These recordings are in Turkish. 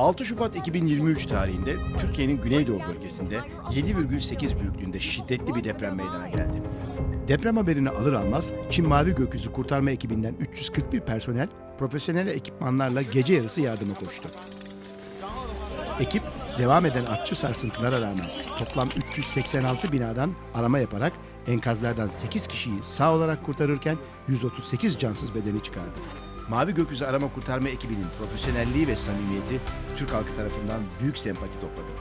6 Şubat 2023 tarihinde Türkiye'nin güneydoğu bölgesinde 7,8 büyüklüğünde şiddetli bir deprem meydana geldi. Deprem haberini alır almaz Çin Mavi Gökyüzü Kurtarma ekibinden 341 personel profesyonel ekipmanlarla gece yarısı yardıma koştu. Ekip devam eden artçı sarsıntılara rağmen toplam 386 binadan arama yaparak enkazlardan 8 kişiyi sağ olarak kurtarırken 138 cansız bedeni çıkardı. Mavi Gökyüzü Arama Kurtarma ekibinin profesyonelliği ve samimiyeti Türk halkı tarafından büyük sempati topladı.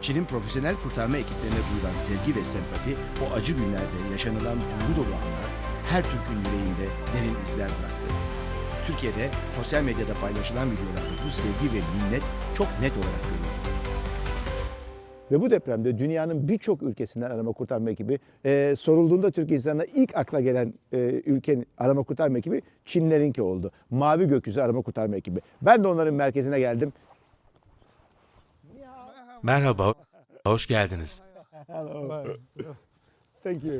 Çin'in profesyonel kurtarma ekiplerine duyulan sevgi ve sempati o acı günlerde yaşanılan duygu dolu anlar her Türk'ün yüreğinde derin izler bıraktı. Türkiye'de sosyal medyada paylaşılan videolarda bu sevgi ve minnet çok net olarak görüldü. Ve bu depremde dünyanın birçok ülkesinden arama kurtarma ekibi e, sorulduğunda Türk insanına ilk akla gelen e, ülkenin arama kurtarma ekibi Çinlerinki oldu. Mavi Gökyüzü Arama Kurtarma ekibi. Ben de onların merkezine geldim. Merhaba, hoş geldiniz. Thank you.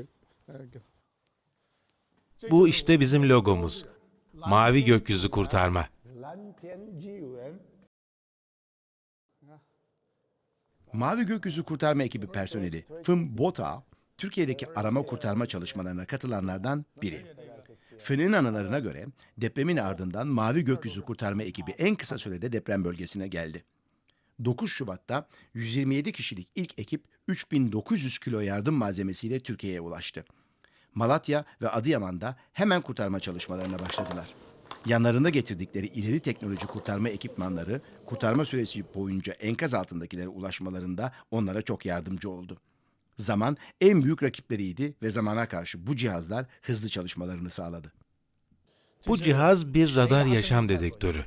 Bu işte bizim logomuz. Mavi gökyüzü kurtarma. Mavi Gökyüzü Kurtarma Ekibi personeli Fım Bota, Türkiye'deki arama kurtarma çalışmalarına katılanlardan biri. Fın'ın anılarına göre depremin ardından Mavi Gökyüzü Kurtarma Ekibi en kısa sürede deprem bölgesine geldi. 9 Şubat'ta 127 kişilik ilk ekip 3900 kilo yardım malzemesiyle Türkiye'ye ulaştı. Malatya ve Adıyaman'da hemen kurtarma çalışmalarına başladılar. Yanlarında getirdikleri ileri teknoloji kurtarma ekipmanları kurtarma süresi boyunca enkaz altındakilere ulaşmalarında onlara çok yardımcı oldu. Zaman en büyük rakipleriydi ve zamana karşı bu cihazlar hızlı çalışmalarını sağladı. Bu cihaz bir radar yaşam dedektörü.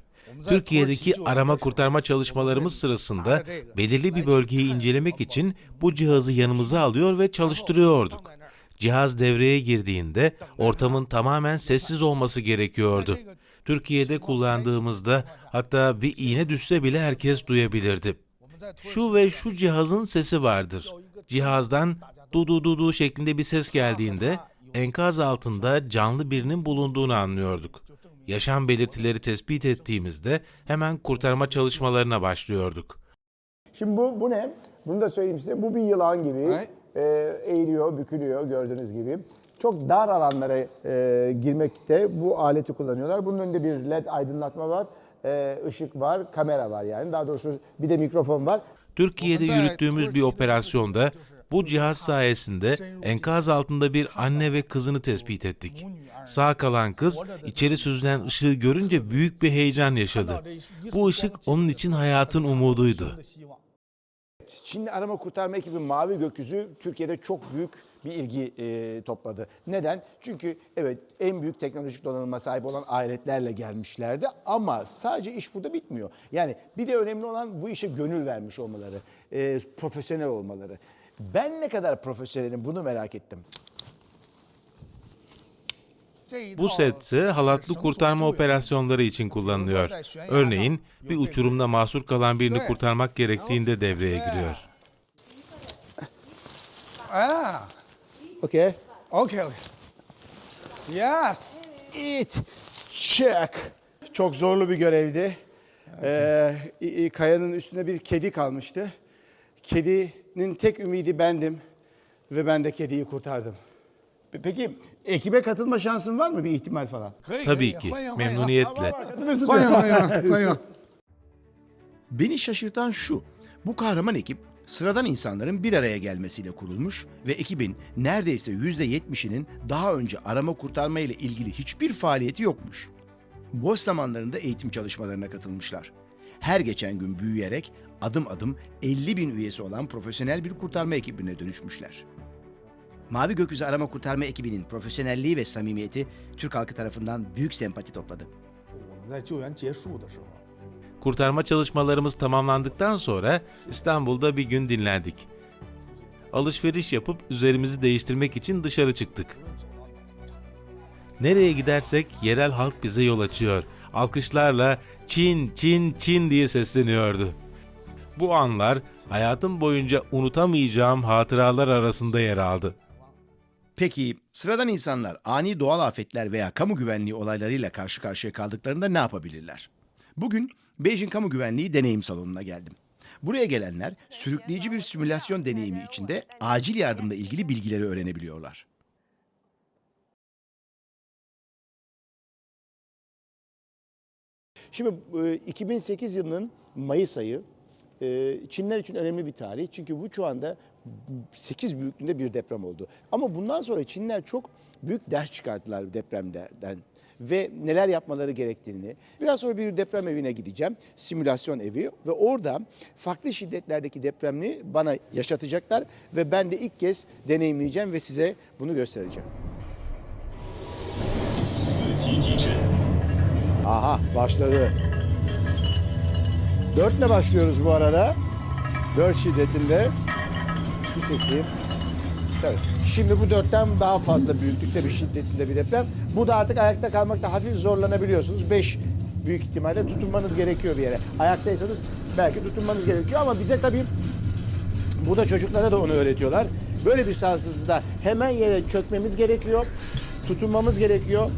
Türkiye'deki arama kurtarma çalışmalarımız sırasında belirli bir bölgeyi incelemek için bu cihazı yanımıza alıyor ve çalıştırıyorduk. Cihaz devreye girdiğinde ortamın tamamen sessiz olması gerekiyordu. Türkiye'de kullandığımızda hatta bir iğne düşse bile herkes duyabilirdi. Şu ve şu cihazın sesi vardır. Cihazdan du du du du şeklinde bir ses geldiğinde enkaz altında canlı birinin bulunduğunu anlıyorduk. Yaşam belirtileri tespit ettiğimizde hemen kurtarma çalışmalarına başlıyorduk. Şimdi bu, bu ne? Bunu da söyleyeyim size. Bu bir yılan gibi. Evet. E, eğiliyor, bükülüyor gördüğünüz gibi. Çok dar alanlara e, girmekte bu aleti kullanıyorlar. Bunun önünde bir led aydınlatma var. E, ışık var, kamera var yani. Daha doğrusu bir de mikrofon var. Türkiye'de yürüttüğümüz bir operasyonda bu cihaz sayesinde enkaz altında bir anne ve kızını tespit ettik. Sağ kalan kız içeri süzülen ışığı görünce büyük bir heyecan yaşadı. Bu ışık onun için hayatın umuduydu. Çin arama kurtarma ekibi Mavi Gökyüzü Türkiye'de çok büyük bir ilgi e, topladı. Neden? Çünkü evet en büyük teknolojik donanıma sahip olan aletlerle gelmişlerdi ama sadece iş burada bitmiyor. Yani bir de önemli olan bu işe gönül vermiş olmaları, e, profesyonel olmaları. Ben ne kadar profesyonelim bunu merak ettim. Bu set ise halatlı kurtarma operasyonları için kullanılıyor. Örneğin bir uçurumda mahsur kalan birini kurtarmak gerektiğinde devreye giriyor. Ah, Okay. okay. Yes. It check. Çok zorlu bir görevdi. Ee, kayanın üstünde bir kedi kalmıştı. Kedinin tek ümidi bendim ve ben de kediyi kurtardım. Peki ekibe katılma şansın var mı bir ihtimal falan? Tabii ki. Memnuniyetle. Katılırsın. Koyun, koyun. Beni şaşırtan şu. Bu kahraman ekip sıradan insanların bir araya gelmesiyle kurulmuş ve ekibin neredeyse %70'inin daha önce arama kurtarma ile ilgili hiçbir faaliyeti yokmuş. Boş zamanlarında eğitim çalışmalarına katılmışlar. Her geçen gün büyüyerek adım adım 50 bin üyesi olan profesyonel bir kurtarma ekibine dönüşmüşler. Mavi Gökyüzü Arama Kurtarma ekibinin profesyonelliği ve samimiyeti Türk halkı tarafından büyük sempati topladı. Kurtarma çalışmalarımız tamamlandıktan sonra İstanbul'da bir gün dinlendik. Alışveriş yapıp üzerimizi değiştirmek için dışarı çıktık. Nereye gidersek yerel halk bize yol açıyor. Alkışlarla Çin Çin Çin diye sesleniyordu. Bu anlar hayatım boyunca unutamayacağım hatıralar arasında yer aldı. Peki sıradan insanlar ani doğal afetler veya kamu güvenliği olaylarıyla karşı karşıya kaldıklarında ne yapabilirler? Bugün Beijing Kamu Güvenliği Deneyim Salonu'na geldim. Buraya gelenler sürükleyici bir simülasyon deneyimi içinde acil yardımla ilgili bilgileri öğrenebiliyorlar. Şimdi e, 2008 yılının Mayıs ayı e, Çinler için önemli bir tarih. Çünkü bu şu anda 8 büyüklüğünde bir deprem oldu. Ama bundan sonra Çinler çok büyük ders çıkarttılar depremden ve neler yapmaları gerektiğini. Biraz sonra bir deprem evine gideceğim, simülasyon evi ve orada farklı şiddetlerdeki depremini bana yaşatacaklar ve ben de ilk kez deneyimleyeceğim ve size bunu göstereceğim. Aha başladı. Dörtle başlıyoruz bu arada. Dört şiddetinde. Şu sesi. Evet. Şimdi bu dörtten daha fazla büyüklükte bir şiddetinde bir deprem. Burada artık ayakta kalmakta hafif zorlanabiliyorsunuz. Beş büyük ihtimalle tutunmanız gerekiyor bir yere. Ayaktaysanız belki tutunmanız gerekiyor ama bize tabii burada çocuklara da onu öğretiyorlar. Böyle bir sarsıntıda hemen yere çökmemiz gerekiyor. Tutunmamız gerekiyor.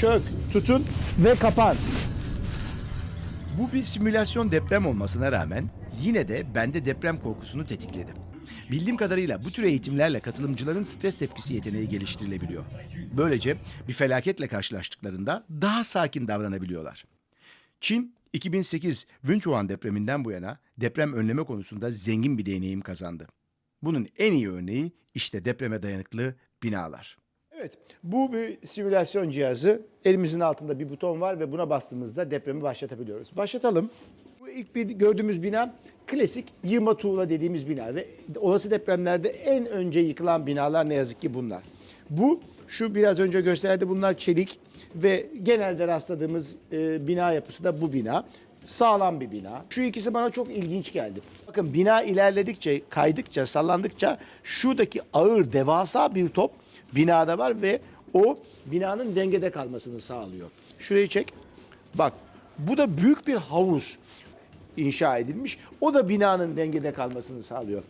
Çök, tutun ve kapan. Bu bir simülasyon deprem olmasına rağmen yine de bende deprem korkusunu tetikledi. Bildiğim kadarıyla bu tür eğitimlerle katılımcıların stres tepkisi yeteneği geliştirilebiliyor. Böylece bir felaketle karşılaştıklarında daha sakin davranabiliyorlar. Çin 2008 Wenchuan depreminden bu yana deprem önleme konusunda zengin bir deneyim kazandı. Bunun en iyi örneği işte depreme dayanıklı binalar. Evet, bu bir simülasyon cihazı. Elimizin altında bir buton var ve buna bastığımızda depremi başlatabiliyoruz. Başlatalım. Bu ilk bir gördüğümüz bina klasik yığma tuğla dediğimiz bina ve olası depremlerde en önce yıkılan binalar ne yazık ki bunlar. Bu şu biraz önce gösterdi bunlar çelik ve genelde rastladığımız e, bina yapısı da bu bina. Sağlam bir bina. Şu ikisi bana çok ilginç geldi. Bakın bina ilerledikçe, kaydıkça, sallandıkça şuradaki ağır devasa bir top binada var ve o binanın dengede kalmasını sağlıyor. Şurayı çek. Bak bu da büyük bir havuz inşa edilmiş. O da binanın dengede kalmasını sağlıyor.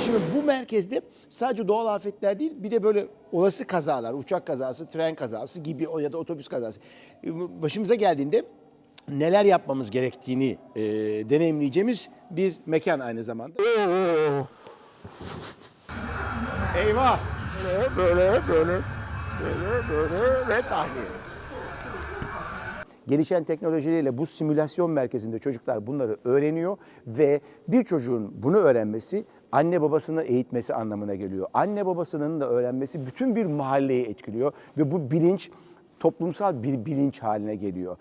Şimdi bu merkezde sadece doğal afetler değil bir de böyle olası kazalar, uçak kazası, tren kazası gibi ya da otobüs kazası başımıza geldiğinde neler yapmamız gerektiğini e, deneyimleyeceğimiz bir mekan aynı zamanda. Eyvah! Böyle böyle böyle böyle böyle ve tahliye. Gelişen teknolojileriyle bu simülasyon merkezinde çocuklar bunları öğreniyor ve bir çocuğun bunu öğrenmesi anne babasını eğitmesi anlamına geliyor. Anne babasının da öğrenmesi bütün bir mahalleyi etkiliyor ve bu bilinç toplumsal bir bilinç haline geliyor.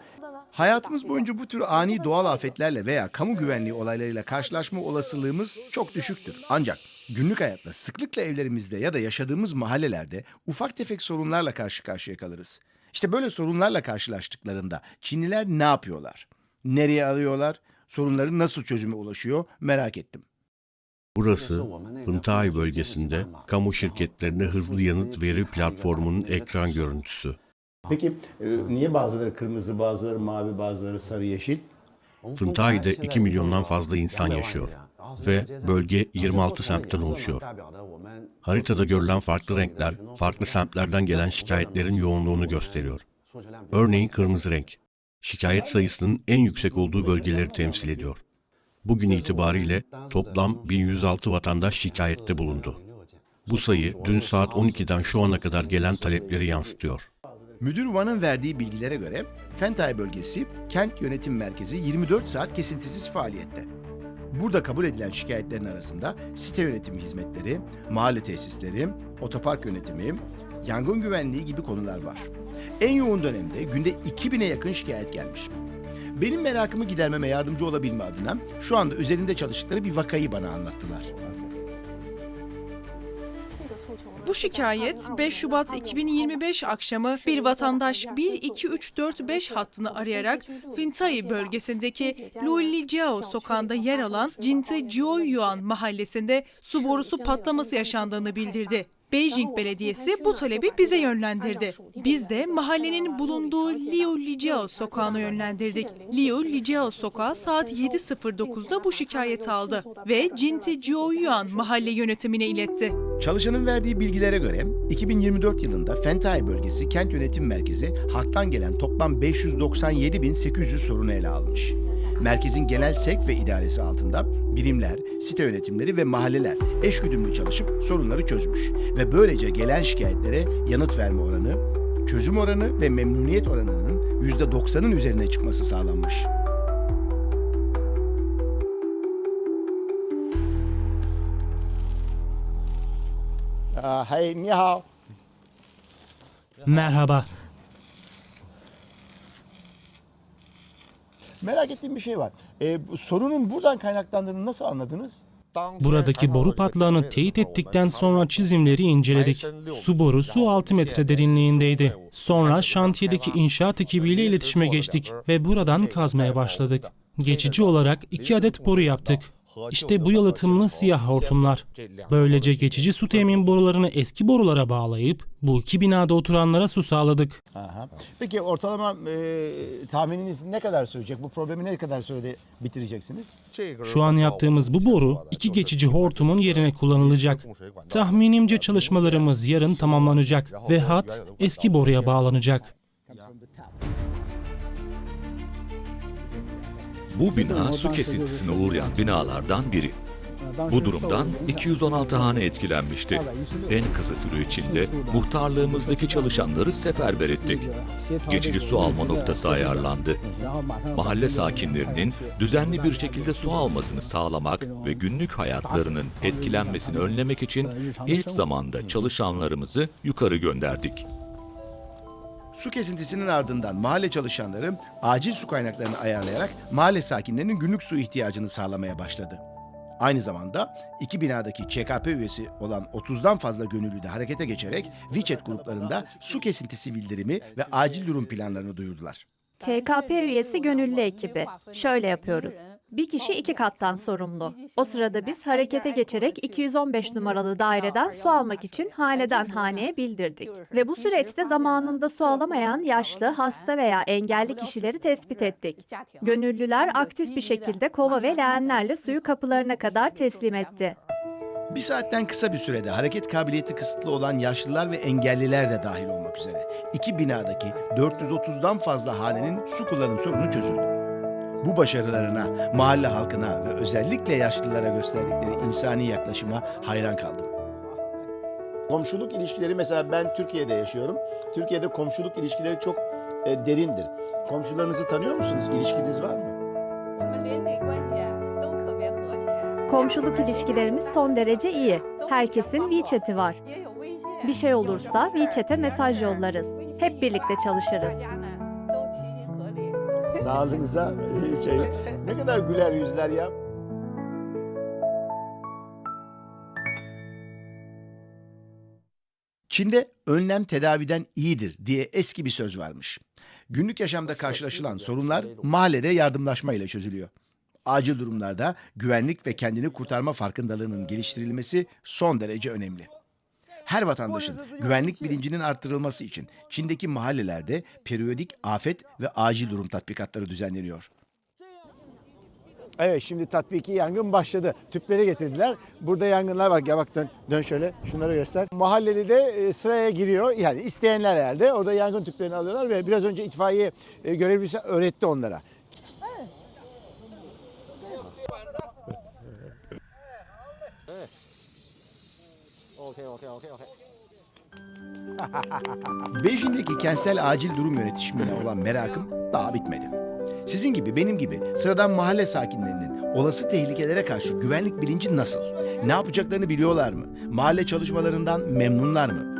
Hayatımız boyunca bu tür ani doğal afetlerle veya kamu güvenliği olaylarıyla karşılaşma olasılığımız çok düşüktür. Ancak günlük hayatta sıklıkla evlerimizde ya da yaşadığımız mahallelerde ufak tefek sorunlarla karşı karşıya kalırız. İşte böyle sorunlarla karşılaştıklarında Çinliler ne yapıyorlar? Nereye alıyorlar? Sorunların nasıl çözüme ulaşıyor merak ettim. Burası Fıntai bölgesinde kamu şirketlerine hızlı yanıt veri platformunun ekran görüntüsü. Peki e, niye bazıları kırmızı, bazıları mavi, bazıları sarı, yeşil? Fıntai'de 2 milyondan fazla insan yaşıyor ve bölge 26 semtten oluşuyor. Haritada görülen farklı renkler, farklı semtlerden gelen şikayetlerin yoğunluğunu gösteriyor. Örneğin kırmızı renk, şikayet sayısının en yüksek olduğu bölgeleri temsil ediyor. Bugün itibariyle toplam 1106 vatandaş şikayette bulundu. Bu sayı dün saat 12'den şu ana kadar gelen talepleri yansıtıyor. Müdür Van'ın verdiği bilgilere göre Fentay bölgesi kent yönetim merkezi 24 saat kesintisiz faaliyette. Burada kabul edilen şikayetlerin arasında site yönetimi hizmetleri, mahalle tesisleri, otopark yönetimi, yangın güvenliği gibi konular var. En yoğun dönemde günde 2000'e yakın şikayet gelmiş. Benim merakımı gidermeme yardımcı olabilme adına şu anda üzerinde çalıştıkları bir vakayı bana anlattılar. Bu şikayet 5 Şubat 2025 akşamı bir vatandaş 12345 hattını arayarak Fintai bölgesindeki Luilijiao sokağında yer alan Jinte Jiuyuan mahallesinde su borusu patlaması yaşandığını bildirdi. Beijing Belediyesi bu talebi bize yönlendirdi. Biz de mahallenin bulunduğu Liu Lijiao sokağına yönlendirdik. Liu Lijiao sokağı saat 7.09'da bu şikayeti aldı ve Jinti Jiaoyuan mahalle yönetimine iletti. Çalışanın verdiği bilgilere göre 2024 yılında Fentay bölgesi kent yönetim merkezi halktan gelen toplam 597.800 sorunu ele almış. Merkezin genel sevk ve idaresi altında birimler, site yönetimleri ve mahalleler eşgüdümlü çalışıp sorunları çözmüş ve böylece gelen şikayetlere yanıt verme oranı, çözüm oranı ve memnuniyet oranının %90'ın üzerine çıkması sağlanmış. Aa, hey, ni hao. Merhaba. Merak ettiğim bir şey var. Bu sorunun buradan kaynaklandığını nasıl anladınız? Buradaki boru patlağını teyit ettikten sonra çizimleri inceledik. Su borusu 6 metre derinliğindeydi. Sonra şantiyedeki inşaat ekibiyle iletişime geçtik ve buradan kazmaya başladık. Geçici olarak iki adet boru yaptık. İşte bu yalıtımlı siyah hortumlar. Böylece geçici su temin borularını eski borulara bağlayıp bu iki binada oturanlara su sağladık. Aha. Peki ortalama e, tahmininiz ne kadar sürecek? Bu problemi ne kadar sürede bitireceksiniz? Şu an yaptığımız bu boru iki geçici hortumun yerine kullanılacak. Tahminimce çalışmalarımız yarın tamamlanacak ve hat eski boruya bağlanacak. Bu bina su kesintisine uğrayan binalardan biri. Bu durumdan 216 hane etkilenmişti. En kısa süre içinde muhtarlığımızdaki çalışanları seferber ettik. Geçici su alma noktası ayarlandı. Mahalle sakinlerinin düzenli bir şekilde su almasını sağlamak ve günlük hayatlarının etkilenmesini önlemek için ilk zamanda çalışanlarımızı yukarı gönderdik. Su kesintisinin ardından mahalle çalışanları acil su kaynaklarını ayarlayarak mahalle sakinlerinin günlük su ihtiyacını sağlamaya başladı. Aynı zamanda iki binadaki ÇKP üyesi olan 30'dan fazla gönüllü de harekete geçerek WeChat gruplarında su kesintisi bildirimi ve acil durum planlarını duyurdular. ÇKP üyesi gönüllü ekibi. Şöyle yapıyoruz. Bir kişi iki kattan sorumlu. O sırada biz harekete geçerek 215 numaralı daireden su almak için haneden haneye bildirdik. Ve bu süreçte zamanında su alamayan yaşlı, hasta veya engelli kişileri tespit ettik. Gönüllüler aktif bir şekilde kova ve leğenlerle suyu kapılarına kadar teslim etti. Bir saatten kısa bir sürede hareket kabiliyeti kısıtlı olan yaşlılar ve engelliler de dahil olmak üzere iki binadaki 430'dan fazla hanenin su kullanım sorunu çözüldü. Bu başarılarına, mahalle halkına ve özellikle yaşlılara gösterdikleri insani yaklaşıma hayran kaldım. Komşuluk ilişkileri mesela ben Türkiye'de yaşıyorum. Türkiye'de komşuluk ilişkileri çok e, derindir. Komşularınızı tanıyor musunuz? İlişkiniz var mı? 我们邻里关系都特别和谐。 Komşuluk ilişkilerimiz son derece iyi. Herkesin WeChat'i var. Bir şey olursa WeChat'e mesaj yollarız. Hep birlikte çalışırız. Sağlığınıza şey, ne kadar güler yüzler ya. Çin'de önlem tedaviden iyidir diye eski bir söz varmış. Günlük yaşamda karşılaşılan sorunlar mahallede yardımlaşma ile çözülüyor. Acil durumlarda güvenlik ve kendini kurtarma farkındalığının geliştirilmesi son derece önemli. Her vatandaşın güvenlik bilincinin arttırılması için Çin'deki mahallelerde periyodik afet ve acil durum tatbikatları düzenleniyor. Evet şimdi tatbiki yangın başladı. Tüpleri getirdiler. Burada yangınlar var. Gel bak dön, dön şöyle şunları göster. Mahalleli de e, sıraya giriyor. Yani isteyenler herhalde. Orada yangın tüplerini alıyorlar ve biraz önce itfaiye e, görevlisi öğretti onlara. Beijing'deki kentsel acil durum yönetişimine olan merakım daha bitmedi. Sizin gibi benim gibi sıradan mahalle sakinlerinin olası tehlikelere karşı güvenlik bilinci nasıl? Ne yapacaklarını biliyorlar mı? Mahalle çalışmalarından memnunlar mı?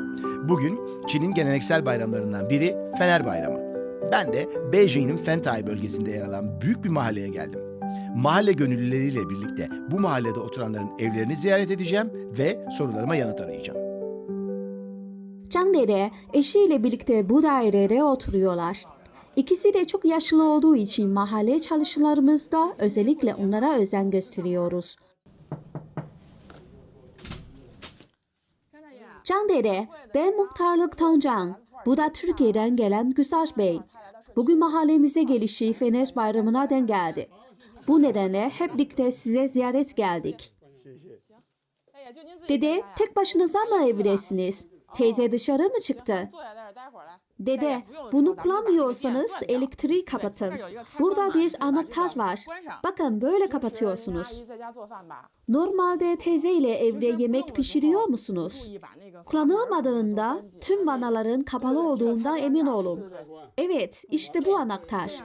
Bugün Çin'in geleneksel bayramlarından biri Fener Bayramı. Ben de Beijing'in Fentay bölgesinde yer alan büyük bir mahalleye geldim. Mahalle gönüllüleriyle birlikte bu mahallede oturanların evlerini ziyaret edeceğim ve sorularıma yanıt arayacağım. Can dede eşiyle birlikte bu dairede oturuyorlar. İkisi de çok yaşlı olduğu için mahalle çalışmalarımızda özellikle onlara özen gösteriyoruz. Can Dede, ben muhtarlıktan Can. Bu da Türkiye'den gelen Güsaş Bey. Bugün mahallemize gelişi Fener Bayramı'na denk geldi. Bu nedenle hep birlikte size ziyaret geldik. Dede, tek başınıza mı evdesiniz? Teyze dışarı mı çıktı? Dede, bunu kullanmıyorsanız elektriği kapatın. Burada bir anahtar var. Bakın böyle kapatıyorsunuz. Normalde teyze ile evde yemek pişiriyor musunuz? Kullanılmadığında tüm vanaların kapalı olduğunda emin olun. Evet, işte bu anahtar.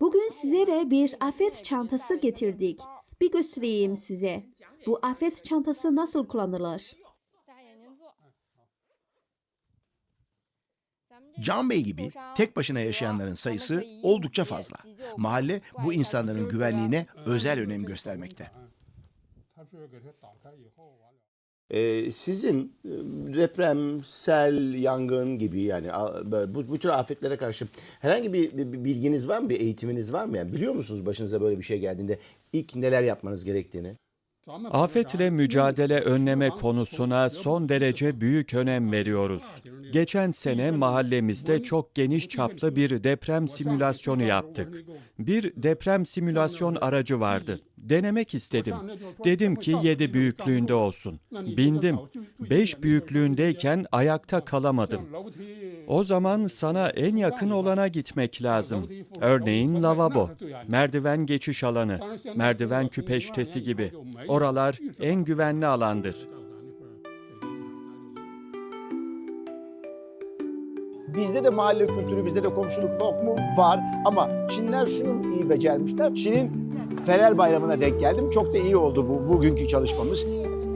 Bugün size de bir afet çantası getirdik. Bir göstereyim size. Bu afet çantası nasıl kullanılır? Can Bey gibi tek başına yaşayanların sayısı oldukça fazla. Mahalle bu insanların güvenliğine özel önem göstermekte. Ee, sizin e, deprem, sel, yangın gibi yani bu, bu tür afetlere karşı herhangi bir- bir bilginiz var mı? Bir eğitiminiz var mı? Yani biliyor musunuz başınıza böyle bir şey geldiğinde ilk neler yapmanız gerektiğini? Afetle mücadele önleme konusuna son derece büyük önem veriyoruz. Geçen sene mahallemizde çok geniş çaplı bir deprem simülasyonu yaptık. Bir deprem simülasyon aracı vardı. Denemek istedim. Dedim ki 7 büyüklüğünde olsun. Bindim. 5 büyüklüğündeyken ayakta kalamadım. O zaman sana en yakın olana gitmek lazım. Örneğin lavabo, merdiven geçiş alanı, merdiven küpeştesi gibi. Oralar en güvenli alandır. Bizde de mahalle kültürü, bizde de komşuluk yok mu? Var ama Çinler şunu iyi becermişler. Çin'in Fener Bayramı'na denk geldim. Çok da iyi oldu bu bugünkü çalışmamız.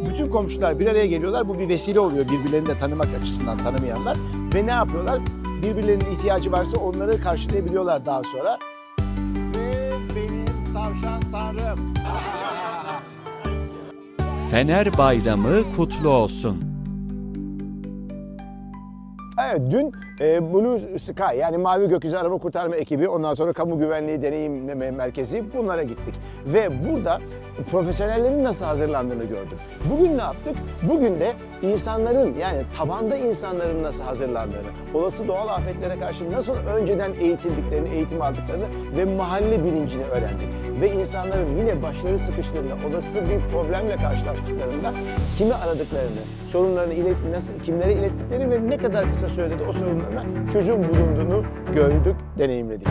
Bütün komşular bir araya geliyorlar. Bu bir vesile oluyor birbirlerini de tanımak açısından tanımayanlar. Ve ne yapıyorlar? Birbirlerinin ihtiyacı varsa onları karşılayabiliyorlar daha sonra. Ve benim tavşan tanrım. Fener Bayramı kutlu olsun. Evet dün e, Blue Sky yani Mavi Gökyüzü Arama Kurtarma Ekibi ondan sonra Kamu Güvenliği Deneyimleme Merkezi bunlara gittik. Ve burada profesyonellerin nasıl hazırlandığını gördüm. Bugün ne yaptık? Bugün de insanların yani tabanda insanların nasıl hazırlandığını, olası doğal afetlere karşı nasıl önceden eğitildiklerini, eğitim aldıklarını ve mahalle bilincini öğrendik. Ve insanların yine başları sıkıştığında, olası bir problemle karşılaştıklarında kimi aradıklarını, sorunlarını ilet, nasıl, kimlere ilettiklerini ve ne kadar kısa sürede de o sorunlarına çözüm bulunduğunu gördük, deneyimledik.